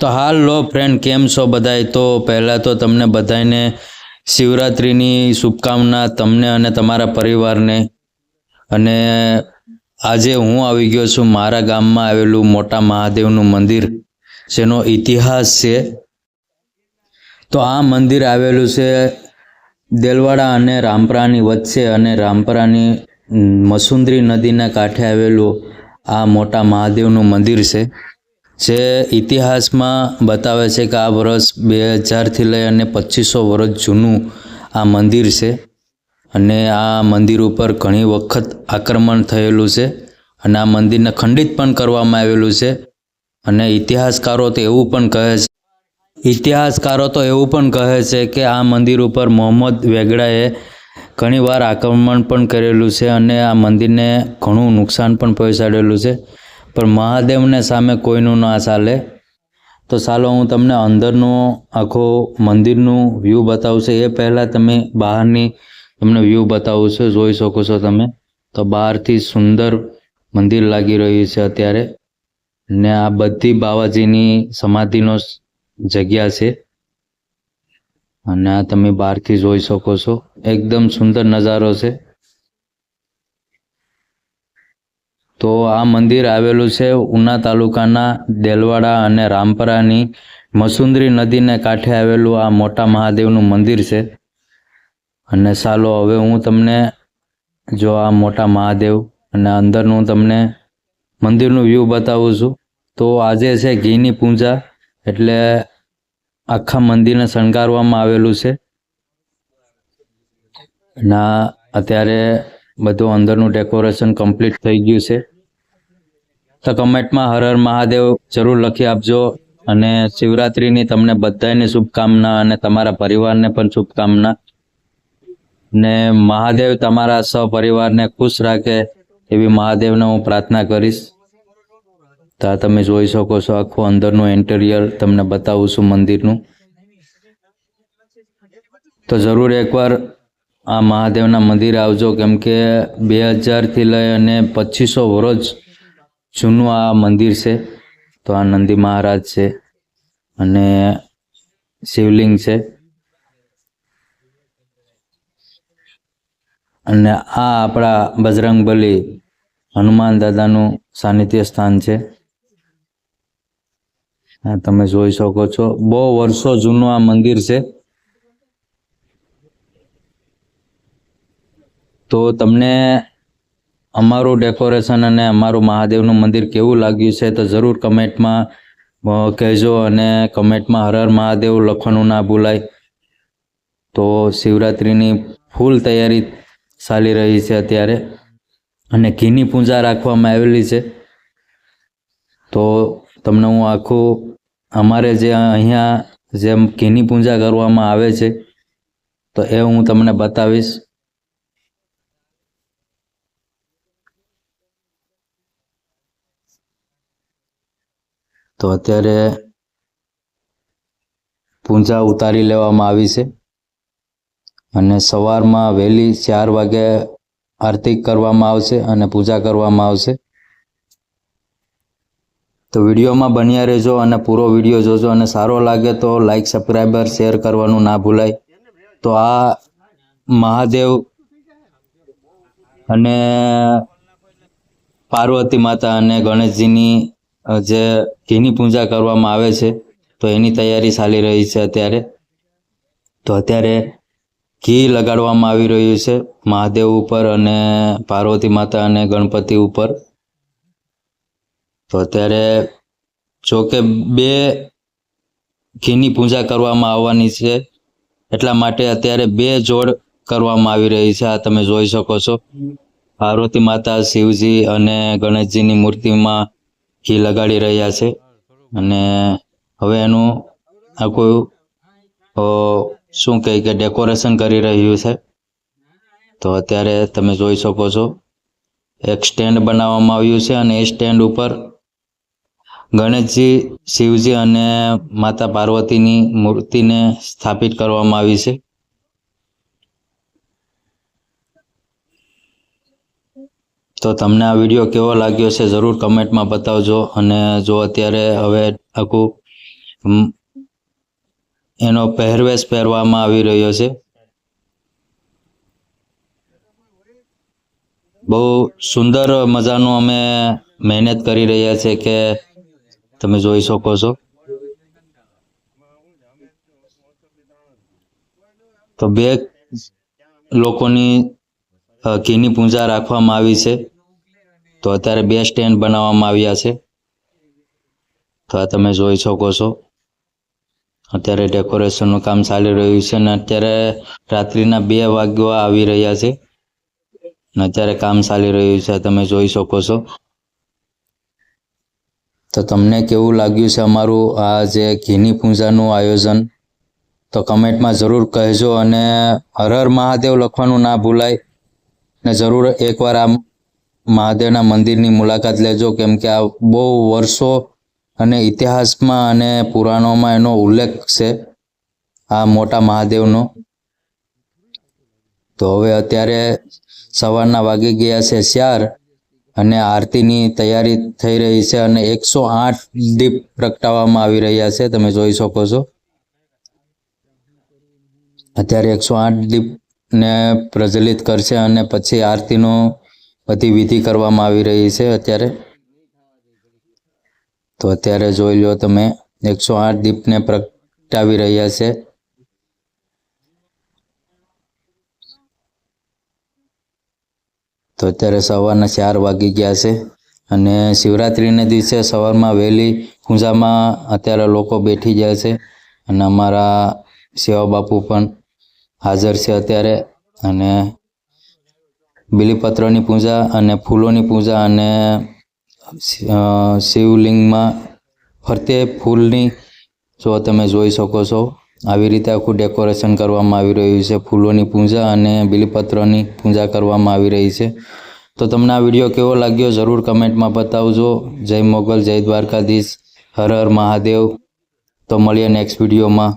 તો હાલ લો ફ્રેન્ડ કેમ છો બધાય? તો પહેલાં તો તમને બધાને શિવરાત્રિની શુભકામના તમને અને તમારા પરિવારને. અને આજે હું આવી ગયો છું મારા ગામમાં આવેલું મોટા મહાદેવનું મંદિર, જેનો ઇતિહાસ છે. તો આ મંદિર આવેલું છે દેલવાડા અને રામપરાની વચ્ચે અને રામપરાની મસુંદરી નદીના કાંઠે આવેલું આ મોટા મહાદેવનું મંદિર છે. જે ઇતિહાસમાં બતાવે છે કે આ વર્ષ બે હજારથી લઈ અને પચીસો વર્ષ જૂનું આ મંદિર છે. અને આ મંદિર ઉપર ઘણી વખત આક્રમણ થયેલું છે અને આ મંદિરને ખંડિત પણ કરવામાં આવેલું છે. અને ઇતિહાસકારો તો એવું પણ કહે છે, ઇતિહાસકારો તો એવું પણ કહે છે કે આ મંદિર ઉપર મોહમ્મદ વેગડાએ ઘણીવાર આક્રમણ પણ કરેલું છે અને આ મંદિરને ઘણું નુકસાન પણ પહોંચાડેલું છે. પણ મહાદેવને સામે કોઈનું ના ચાલે. તો ચાલો હું તમને અંદરનું આખો મંદિરનું વ્યૂ બતાવું છું એ પહેલાં તમે બહારની તમને વ્યૂ બતાવું છું જોઈ શકો છો તમે. તો બહારથી સુંદર મંદિર લાગી રહ્યું છે અત્યારે. ને આ બધી બાવાજીની સમાધિનો જગ્યા છે. અને આ તમે બહારથી જોઈ શકો છો. એકદમ સુંદર નજારો છે. તો આ મંદિર આવેલું છે ઉના તાલુકાના દેલવાડા અને રામપરાની મસુંદરી નદીને કાંઠે આવેલું આ મોટા મહાદેવનું મંદિર છે. અને ચાલો હવે હું તમને જો આ મોટા મહાદેવ અને અંદરનું તમને મંદિરનું વ્યૂ બતાવું છું. તો આજે છે ઘીની પૂજા, એટલે આખા મંદિરને શણગારવામાં આવેલું છે. ના અત્યારે બધું અંદરનું ડેકોરેશન કમ્પ્લીટ થઈ ગયું છે. તો કમેન્ટમાં હર હર મહાદેવ જરૂર લખી આપજો અને શિવરાત્રિની તમને બધાને શુભકામના અને તમારા પરિવારને પણ શુભકામના. ને મહાદેવ તમારા સહપરિવારને ખુશ રાખે એવી મહાદેવને હું પ્રાર્થના કરીશ. તો તમે જોઈ શકો છો આખું અંદરનું ઇન્ટિરિયર તમને બતાવું છું મંદિરનું. તો જરૂર એકવાર આ મહાદેવના મંદિરે આવજો કેમ કે બે હજારથી લઈ અને પચીસો વર્ષ જૂનું આ મંદિર છે, તો આ નંદી મહારાજ છે અને શિવલિંગ છે. અને આ આપણા બજરંગબલી હનુમાન દાદાનું સાનિધ્ય સ્થાન છે. આ તમે જોઈ શકો છો, બહુ વર્ષો જૂનું આ મંદિર છે. તો તમને અમારું ડેકોરેશન અને અમારું મહાદેવનું મંદિર કેવું લાગ્યું છે તો જરૂર કમેન્ટમાં કહેજો અને કમેન્ટમાં હર હર મહાદેવ લખવાનું ના ભૂલાય. તો શિવરાત્રિની ફૂલ તૈયારી ચાલી રહી છે અત્યારે અને ઘીની પૂજા રાખવામાં આવેલી છે. તો તમને હું આખું, અમારે જે અહીંયા જેમ ઘીની પૂજા કરવામાં આવે છે, તો એ હું તમને બતાવીશ. તો અત્યારે પૂજા ઉતારી લેવામાં આવી છે. અને સવારમાં વહેલી ચાર વાગે આરતી કરવામાં આવશે અને પૂજા કરવામાં આવશે. તો વિડીયોમાં બન્યા રહેજો અને પૂરો વીડિયો જોજો અને સારો લાગે તો લાઈક સબસ્ક્રાઈબર શેર કરવાનું ના ભૂલાય. તો આ મહાદેવ અને પાર્વતી માતા અને ગણેશજીની જે ઘીની પૂજા કરવામાં આવે છે, તો એની તૈયારી ચાલી રહી છે અત્યારે. તો અત્યારે ઘી લગાડવામાં આવી રહ્યું છે, મહાદેવ ઉપર અને પાર્વતી માતા અને ગણપતિ ઉપર. તો અત્યારે જો કે બે ઘીની પૂજા કરવામાં આવવાની છે, એટલા માટે અત્યારે બે જોડ કરવામાં આવી રહી છે, આ તમે જોઈ શકો છો. પાર્વતી માતા, શિવજી અને ગણેશજીની મૂર્તિમાં ઘી લગાડી રહ્યા છે. અને હવે એનું આખું શું કહે કે ડેકોરેશન કરી રહ્યું છે. તો અત્યારે તમે જોઈ શકો છો, એક સ્ટેન્ડ બનાવવામાં આવ્યું છે અને એ સ્ટેન્ડ ઉપર ગણેશજી, શિવજી અને માતા પાર્વતીની મૂર્તિને સ્થાપિત કરવામાં આવી છે. તો તમને આ વીડિયો કેવો લાગ્યો છે જરૂર કમેન્ટમાં બતાવજો અને જો અત્યારે હવે આખું એનો પહેરવેશ પહેરવામાં આવી રહ્યો છે. બહુ સુંદર મજાનું અમે મહેનત કરી રહ્યા છે કે તમે જોઈ શકો છો. તો બે લોકોની ઘીની પૂજા રાખવામાં આવી છે. તો અત્યારે બે સ્ટેન્ડ બનાવવામાં આવ્યા છે. તો આ તમે જોઈ શકો છો. અત્યારે ડેકોરેશનનું કામ ચાલી રહ્યું છે અને અત્યારે રાત્રિના બે વાગ્યા આવી રહ્યા છે. અને અત્યારે કામ ચાલી રહ્યું છે તમે જોઈ શકો છો. તો તમને કેવું લાગ્યું છે અમારું આ જે ઘીની પૂજાનું આયોજન? તો કમેન્ટમાં જરૂર કહેજો અને હર હર મહાદેવ લખવાનું ના ભૂલાય. ને જરૂર એકવાર આ મહાદેવના મંદિરની મુલાકાત લેજો, કેમ કે આ બહુ વર્ષો અને ઇતિહાસમાં અને પુરાણોમાં એનો ઉલ્લેખ છે આ મોટા મહાદેવનો. તો હવે અત્યારે સવારના વાગી ગયા છે ચાર અને આરતીની તૈયારી થઈ રહી છે અને એકસો આઠ દીપ પ્રગટાવવામાં આવી રહ્યા છે, તમે જોઈ શકો છો. અત્યારે એકસો આઠ દીપને પ્રજ્વલિત કરશે અને પછી આરતીનો બધી વિધિ કરવામાં આવી રહી છે અત્યારે. તો અત્યારે જોઈ લો તમે, એકસો આઠ દીપને પ્રગટાવી રહ્યા છે. તો અત્યારે સવારના ચાર વાગી ગયા છે અને શિવરાત્રિને દિવસે સવારમાં વહેલી પૂજામાં અત્યારે લોકો બેઠી જાય છે અને અમારા સેવા બાપુ પણ હાજર છે અત્યારે. અને બિલીપત્રની પૂજા અને ફૂલોની પૂજા અને શિવલિંગમાં ફરતે ફૂલની, જો તમે જોઈ શકો છો, આવી રીતે આખું ડેકોરેશન કરવામાં આવી રહ્યું છે. ફૂલોની પૂજા અને બિલીપત્રની પૂજા કરવામાં આવી રહી છે. તો તમને આ વીડિયો કેવો લાગ્યો જરૂર કમેન્ટમાં બતાવજો. જય મોગલ, જય દ્વારકાધીશ, હર હર મહાદેવ. તો મળીએ નેક્સ્ટ વિડીયોમાં.